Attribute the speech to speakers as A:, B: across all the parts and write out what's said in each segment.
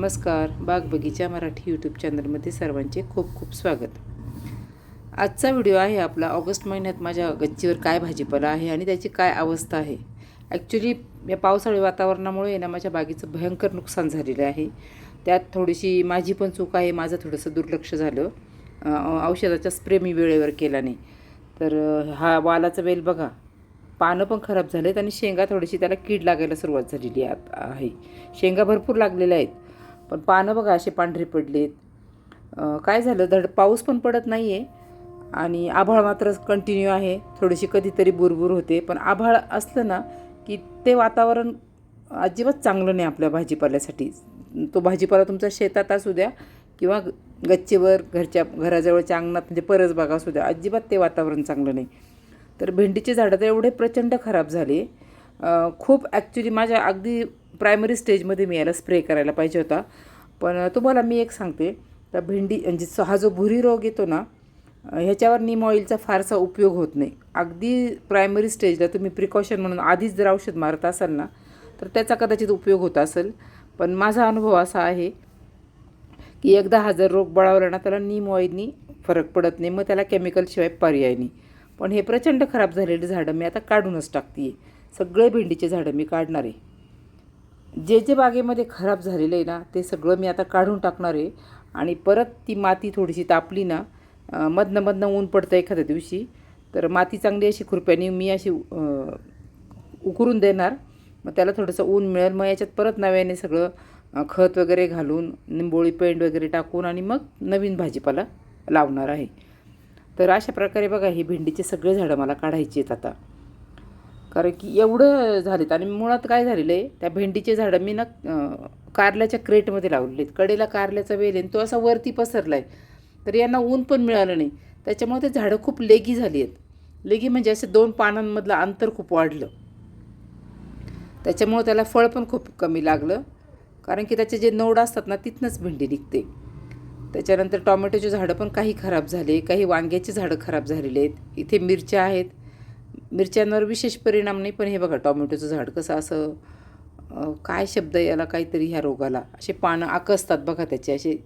A: नमस्कार. बाग बगीचा मराठी यूट्यूब चॅनलमध्ये सर्वांचे खूप खूप स्वागत. आजचा व्हिडिओ आहे आपला ऑगस्ट महिन्यात माझ्या गच्चीवर काय भाजीपाला आहे आणि त्याची काय अवस्था आहे. ॲक्च्युली या पावसाळी वातावरणामुळे ना माझ्या बागेचं भयंकर नुकसान झालेलं आहे. त्यात थोडीशी माझी पण चूक आहे माझं थोडंसं दुर्लक्ष झालं. औषधाचा स्प्रे मी वेळेवर केला नाही. तर हा वालाचा वेल बघा. पानं पण खराब झालेत आणि शेंगा थोडीशी त्याला कीड लागायला सुरुवात झालेली आत- आहे. शेंगा भरपूर लागलेल्या आहेत. पण पानं बघा असे पांढरे पडलेत. काय झालं? धड पाऊस पण पडत नाही आहे आणि आभाळ मात्र कंटिन्यू आहे. थोडीशी कधीतरी बुरबुर होते. पण आभाळ असलं ना की ते वातावरण अजिबात चांगलं नाही आपल्या भाजीपाल्यासाठी. तो भाजीपाला तुमचा शेतात असू द्या किंवा गच्चीवर घरच्या घराजवळच्या अंगणात म्हणजे परस बागा असू द्या अजिबात ते वातावरण चांगलं नाही. तर भेंडीचे झाडं तर एवढे प्रचंड खराब झाले. खूप ॲक्च्युली माझ्या अगदी प्रायमरी स्टेजमध्ये मी याला स्प्रे करायला पाहिजे होता. पण तुम्हाला मी एक सांगते. तर भेंडी म्हणजे स- हा जो भुरी रोग येतो ना ह्याच्यावर नीम ऑइलचा फारसा उपयोग होत नाही. अगदी प्रायमरी स्टेजला तुम्ही प्रिकॉशन म्हणून आधीच जर औषध मारत असाल ना तर त्याचा कदाचित उपयोग होत असेल. पण माझा अनुभव असा आहे की एकदा हा जर रोग बळावला ना त्याला नीम ऑइलनी फरक पडत नाही. मग त्याला केमिकलशिवाय पर्याय नाही. पण हे प्रचंड खराब झालेले झाडं मी आता काढूनच टाकते सगळे भेंडीचे झाडं मी काढणार. आहे जे जे बागेमध्ये खराब झालेलं आहे ना ते सगळं मी आता काढून टाकणार आहे. आणि परत ती माती थोडीशी तापली ना मधनं मधनं ऊन पडतं एखाद्या दिवशी तर माती चांगली अशी खुरप्याने मी अशी उकरून देणार. मग त्याला थोडंसं ऊन मिळेल. मग याच्यात परत नव्याने सगळं खत वगैरे घालून निंबोळी पेंड वगैरे टाकून आणि मग नवीन भाजीपाला लावणार आहे. तर अशा प्रकारे बघा ही भेंडीचे सगळे झाडं मला काढायची आहेत आता. कारण की एवढं झालेत. आणि मुळात काय झालेलं आहे त्या भेंडीचे झाडं मी ना कारल्याच्या क्रेटमध्ये लावलेले आहेत कडेला कारल्याचा वेल आहे आणि तो असा वरती पसरला आहे तर यांना ऊन पण मिळालं नाही. त्याच्यामुळे ते झाडं खूप लेगी झाली आहेत लेगी म्हणजे असे दोन पानांमधलं अंतर खूप वाढलं. त्याच्यामुळे त्याला फळ पण खूप कमी लागलं. कारण की त्याचे जे नोड असतात ना तिथनंच भेंडी निघते. त्याच्यानंतर टॉमॅटोचे झाडं पण काही खराब झाले. काही वांग्याचे झाडं खराब झालेले आहेत. इथे मिरच्या आहेत. मिरच्यांवर विशेष परिणाम नाही पण हे बघा टॉमॅटोचं झाड कसं असं काय शब्द आहे याला काहीतरी ह्या रोगाला? असे पानं आकसतात बघा त्याचे असे.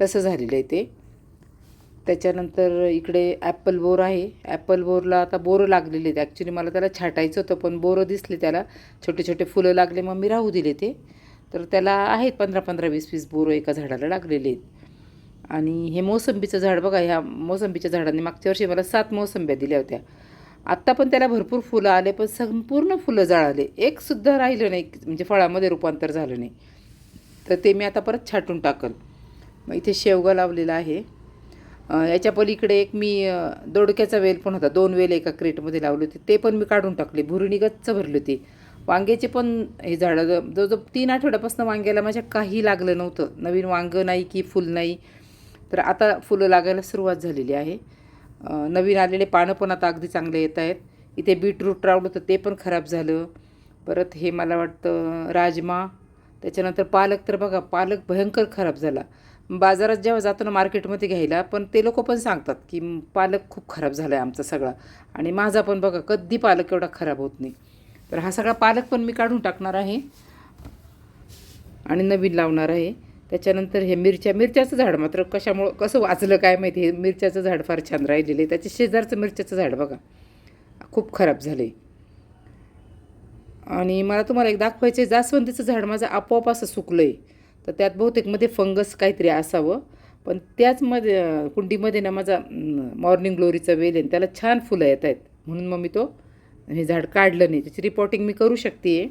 A: तसं झालेलं आहे ते. त्याच्यानंतर इकडे ॲपल बोर आहे. ॲपल बोरला आता बोरं लागलेले आहेत. ॲक्च्युली मला त्याला छाटायचं होतं पण बोरं दिसले त्याला. छोटे छोटे फुलं लागले मग मी राहू दिले ते. तर त्याला आहेत पंधरा पंधरा वीस वीस बोरं एका झाडाला लागलेले आहेत. आणि हे मोसंबीचं झाड बघा ह्या मोसंबीच्या झाडांनी मागच्या वर्षी मला सात मोसंब्या दिल्या होत्या. आत्ता पण त्याला भरपूर फुलं आले पण संपूर्ण फुलं जळाले. एकसुद्धा राहिलं नाही म्हणजे फळामध्ये रूपांतर झालं नाही. तर ते मी आता परत छाटून टाकल. मग इथे शेवगा लावलेला आहे. याच्या पलीकडे एक मी दोडक्याचा वेल पण होता. दोन वेल एका क्रेटमध्ये लावले होते. ते पण मी काढून टाकले. भुरणी गच्च भरली होती. वांग्याचे पण हे झाडं जवळजवळ तीन आठवड्यापासून वांग्याला माझ्या काही लागलं नव्हतं. नवीन वांगं नाही की फुल नाही. तर आता फुलं लागायला सुरुवात झालेली आहे. नवीन आलेले पानं पण आता अगदी चांगले येत आहेत. इथे बीटरूट लावलं तर ते पण खराब झालं. परत हे मला वाटतं राजमा त्याच्यानंतर पालक तर बघा पालक भयंकर खराब झाला. बाजारात जेव्हा जातो ना मार्केटमध्ये घ्यायला पण ते लोक पण सांगतात की पालक खूप खराब झाला आहे आमचा सगळा. आणि माझा पण बघा कधी पालक एवढा खराब होत नाही. तर हा सगळा पालक पण मी काढून टाकणार आहे. आणि नवीन लावणार आहे. त्याच्यानंतर हे मिरच्या मिरच्याचं झाड मात्र कशामुळं कसं वाचलं काय माहिती? हे मिरच्याचं झाड फार छान राहिलेलं आहे. त्याच्या शेजारचं मिरच्याचं झाड बघा. खूप खराब झालं आहे आणि मला तुम्हाला एक दाखवायचं आहे जास्वंदीचं झाड माझं आपोआप असं सुकलं आहे तर त्यात बहुतेकमध्ये फंगस काहीतरी असावं. पण त्याचमध्ये कुंडीमध्ये ना माझा मॉर्निंग ग्लोरीचा वेल आहे आणि त्याला छान फुलं येत आहेत. म्हणून मग मी तो हे झाड काढलं नाही. त्याची रिपोर्टिंग मी करू शकते आहे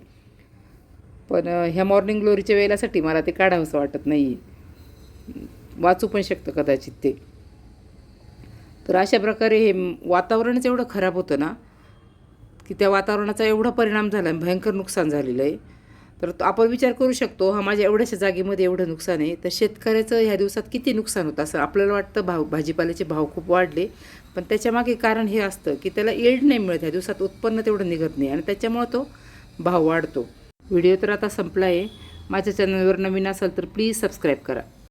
A: पण ह्या मॉर्निंग ग्लोरीच्या वेळेसाठी मला ते काढावंसं वाटत नाही आहे वाचू पण शकतं कदाचित ते. तर अशा प्रकारे हे वातावरणच एवढं खराब होतं ना की त्या वातावरणाचा एवढा परिणाम झाला आहे भयंकर नुकसान झालेलं आहे. तर आपण विचार करू शकतो हा माझ्या एवढ्याशा जागेमध्ये एवढं नुकसान आहे. तर शेतकऱ्याचं ह्या दिवसात किती नुकसान होतं असं आपल्याला वाटतं? भाव भाजीपाल्याचे भाव खूप वाढले. पण त्याच्यामागे कारण हे असतं की त्याला एल्ड नाही मिळत. ह्या दिवसात उत्पन्न तेवढं निघत नाही आणि त्याच्यामुळं तो भाव वाढतो. व्हिडिओ तर आता संपला आहे माझ्या चॅनलवर नवीन असाल तर प्लीज सबस्क्राईब करा.